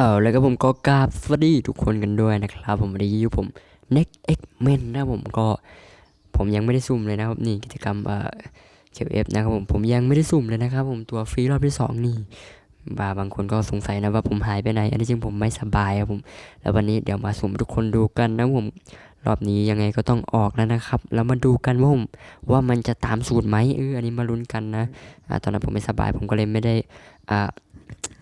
เออแล้วก็ผมก็กราบสวัสดีทุกคนกันด้วยนะครับ ผมวันนี้อยู่ผม Next X Men นะผมก็ ผมยังไม่ได้ซุ่มเลยนะครับนี่กิจกรรมเอ่อเชฟเอฟนะครับผมผมยังไม่ได้ซุ่มเลยนะครับ ผมตัวฟรีรอบที่สองนี่บาบางคนก็สงสัยนะว่าผมหายไปไหน อันนี้จริงผมไม่สบายครับผม แล้ววันนี้เดี๋ยวมาสุ่มทุกคนดูกันนะผมรอบนี้ยังไงก็ต้องออกแล้วนะครับ แล้วมาดูกันว่าผมว่ามันจะตามสูตรไหมเอออันนี้มาลุ้นกันนะอ่าตอนนั้นผมไม่สบายผมก็เลยไม่ได้อ่า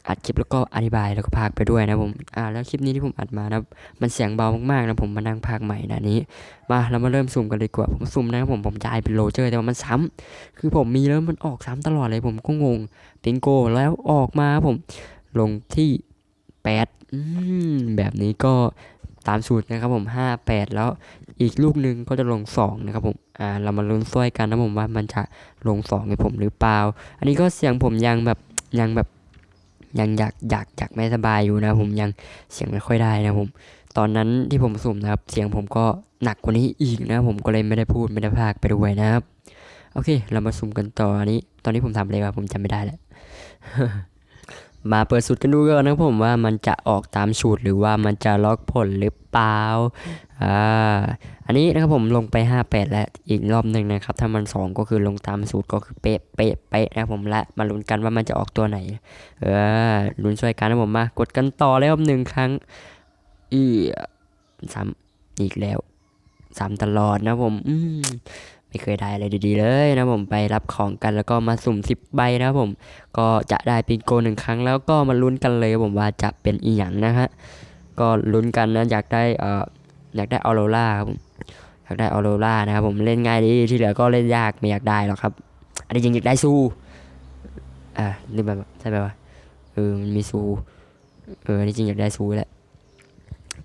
อัดคลิปแล้วก็อธิบายแล้วก็พากไปด้วยนะผม อ่า แล้วคลิปนี้ที่ผมอัดมานะ มันเสียงเบามากๆนะผมมานั่งพากใหม่นะนี้ มาเรามาเริ่มซูมกันเลยกว่า ผมซูมนะครับผม ผมจะให้เป็นโรเจอร์แต่ว่ามันซ้ำคือผมมีแล้วมันออกซ้ำตลอดเลยผมก็งงปิงโกแล้วออกมาผม ลงที่แปดอืมแบบนี้ก็ตามสูตรนะครับผมห้าแปดแล้วอีกลูกหนึ่งก็จะลงสองนะครับผมอ่าเรามาลุ้นซ้วยกันนะผมว่ามันจะลงสองให้ผมหรือเปล่า อันนี้ก็เสียงผมยังแบบยังแบบ ยังอยากอยากอยากไม่สบายอยู่นะผมยังเสียงไม่ค่อยได้นะผม ตอนนั้นที่ผมสุ่มนะครับ เสียงผมก็หนักกว่านี้อีกนะผมก็เลยไม่ได้พูดไม่ได้พากไปด้วยนะครับ โอเค เรามาสุ่มกันต่ออันนี้ ตอนนี้ผมทำอะไรวะผมจำไม่ได้แล้ว มาเปิดสูตรกันดูก่อนนะผมว่ามันจะออกตามสูตรหรือว่ามันจะล็อกผลหรือเปล่าอ่าอันนี้นะครับผมลงไป 58 แล้วอีกรอบหนึ่งนะครับ ถ้ามัน 2 ก็คือลงตามสูตรก็คือเป๊ะเป๊ะเป๊ะนะครับผมและมาลุ้นกันว่ามันจะออกตัวไหน เออลุ้นช่วยกันนะผมมากดกันต่อแล้วหนึ่งครั้งอีซ้ำอีกแล้วซ้ำตลอดนะผม อืม ไม่เคยได้อะไรดีๆเลยนะผมไปรับของกันแล้วก็มาสุ่มสิบใบนะผม ก็จะได้ปิงโกหนึ่งครั้งแล้วก็มาลุ้นกันเลยผมว่าจะเป็นอีหยังนะฮะก็ลุ้นกันนะอยากได้เอ่ออยากได้ออโรราครับอยากได้ออโรรานะครับผมเล่นง่ายดีที่เหลือก็เล่นยากไม่อยากได้หรอกครับอันนี้จริงอยากได้สู้อ่าลืมไปใช่ไหมวะเออมันมีซูเอออันนี้จริงอยากได้ซูแหละ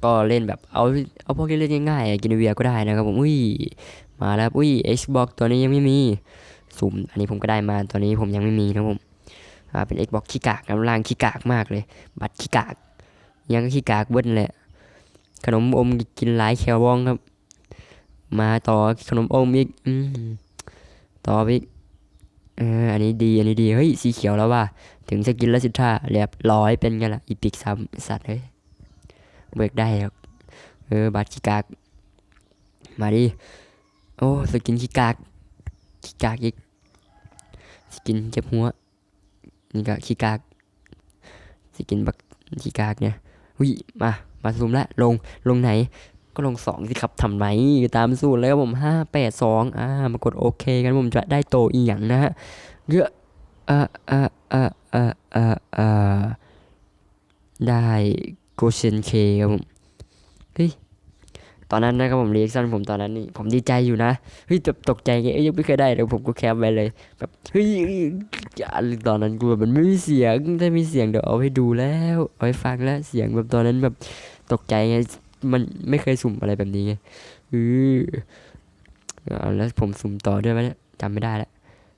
ก็เล่นแบบเอาเอาพวกที่เล่นง่ายๆกินเวียก็ได้นะครับผมอุ้ย มาแล้วอุ้ย Xbox ตัวนี้ยังไม่มีสุ่มอันนี้ผมก็ได้มาตัวนี้ผมยังไม่มีนะผมอ่าเป็น Xbox ขี้กากน้ำล่างขี้กากมากเลย บัตรขี้กาก ยังก็ขี้กากเบิ้ลแหละขนมอมกินหลายแคลวองครับ มาต่อขนมอมอีกอืต่ออีกเอออันนี้ดีอันนี้ดีเฮ้ยสีเขียวแล้วว่ะถึงจะกินแล้วสิท่าเรียบร้อยเป็นไงล่ะอีพิกซัมสัตว์เฮ้ยเบิกได้หรอกเออบาดขี้กาก มาดิ โอ้สกินขี้กากขี้กากอีกสกินเจ็บหัวนี่ก็ขี้กากสกินบักขี้กากเนี่ยหุยมามาซูมละลงลงไหนก็ลงสองสิครับทำไมตามสูตรแล้วผมห้าแปดสองอ่ามากดโอเคกันผมจะได้โตอีกอย่างนะฮะเยอะเออเออเออเออเออเอได้โกเซนเคครับผม ตอนนั้นนะครับผมเรียกสั้นผมตอนนั้นนี่ผมดีใจอยู่นะเฮ้ยตกตกใจไงเอ้ยยังไม่เคยได้เลยผมก็แคปไว้เลยแบบเฮ้ยตอนนั้นกูแบบมันไม่มีเสียงถ้ามีเสียงเดี๋ยวเอาให้ดูแล้วเอาให้ฟังแล้วเสียงแบบตอนนั้นแบบตกใจไงมันไม่เคยสุ่มอะไรแบบนี้ไงเออเอาแล้วผมสุ่มต่อด้วยไหมเนี่ยจำไม่ได้แล้ว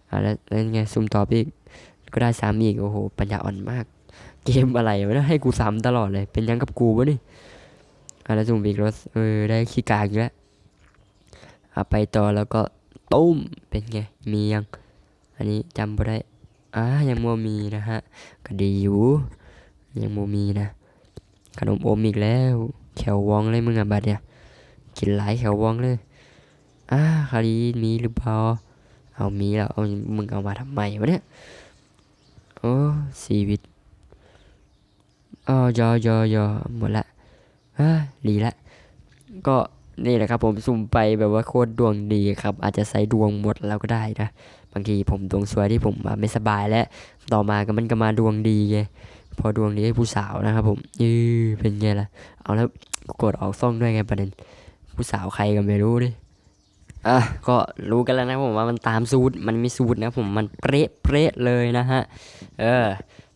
เอาแล้วแล้วไงสุ่มต่อไปอีกก็ได้ซ้ำอีกโอ้โหปัญญาอ่อนมาก เกมอะไรวะเนี่ยให้กูซ้ำตลอดเลย เป็นยังกับกูวะนี่ อะแล้วสุ่มอีกรถเออได้ขี้กากอีกแล้วเอะไปต่อแล้วก็ตุ้มเป็นไงมียัง อันนี้จำไม่ได้อ่ายังมัวมีนะฮะก็ดีอยู่ยังมัวมีนะ ขนมโอมอีกแล้วแขววองเลยมึงอะบัดเนี่ยกินหลายแขววองเลยอ่าคารีมีหรือเปล่าเอามีแล้วเอามึงเอามาทำไมวะเนี่ยโอ้ชีวิตอ๋อยอยอยอหมดละ ดีละ ก็นี่แหละครับผมสุ่มไปแบบว่าโคตรดวงดีครับ อาจจะใส่ดวงหมดแล้วก็ได้นะ บางทีผมดวงสวยที่ผมไม่สบายแล้วต่อมาก็มันก็มาดวงดีไงพอดวงดีให้ผู้สาวนะครับผมยือเป็นไงล่ะ เอาแล้วกดออกซ่องด้วยไงประเด็น ผู้สาวใครก็ไม่รู้ดิอะก็รู้กันแล้วนะผมว่ามันตามสูตรมันมีสูตรนะผมมันเป๊ะเป๊ะเลยนะฮะ เออ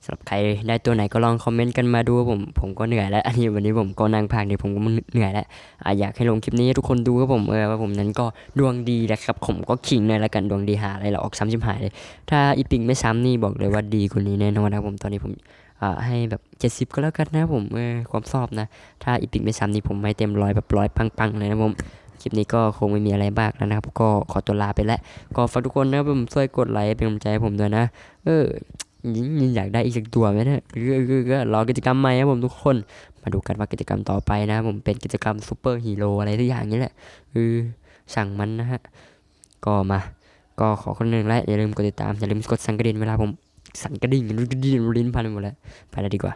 สำหรับใครได้ตัวไหนก็ลองคอมเมนต์กันมาดูผมผมก็เหนื่อยแล้วอันนี้วันนี้ผมก็นั่งพากเนี่ยผมก็เหนื่อยแล้วอะอยากให้ลงคลิปนี้ทุกคนดูครับผมเออว่าผมนั้นก็ดวงดีนะครับผมก็ขิงหน่อยละกันดวงดีหาอะไรเราออกซ้ำชิมหายเลย ถ้าอีปิงไม่ซ้ำนี่บอกเลยว่าดีกว่านี้แน่นอนนะผมตอนนี้ผมอ่าให้แบบเจ็ดสิบก็แล้วกันนะผมเออความชอบนะ ถ้าอีปิงไม่ซ้ำนี่ผมให้เต็มร้อยแบบร้อยปังๆเลยนะผมคลิปนี้ก็คงไม่มีอะไรมากแล้วนะครับ ก็ขอตัวลาไปแล้ว ก็ฝากทุกคนนะผมช่วยกดไลค์เป็นกำลังใจให้ผมด้วยนะ เออ ยิงยิงอยากได้อีกสักตัวไหมเนี่ยก็ก็ก็รอกิจกรรมใหม่ครับผมทุกคน มาดูกันว่ากิจกรรมต่อไปนะผมเป็นกิจกรรมซูเปอร์ฮีโร่อะไรทุกอย่างนี้แหละคือสั่งมันนะฮะ ก็มา ก็ขอคนหนึ่งและอย่าลืมกดติดตามอย่าลืมกดสั่นกระดิ่งเวลาผมสั่นกระดิ่งกระดิ่งลิ้นพันไปหมดแล้วไปแล้วดีกว่า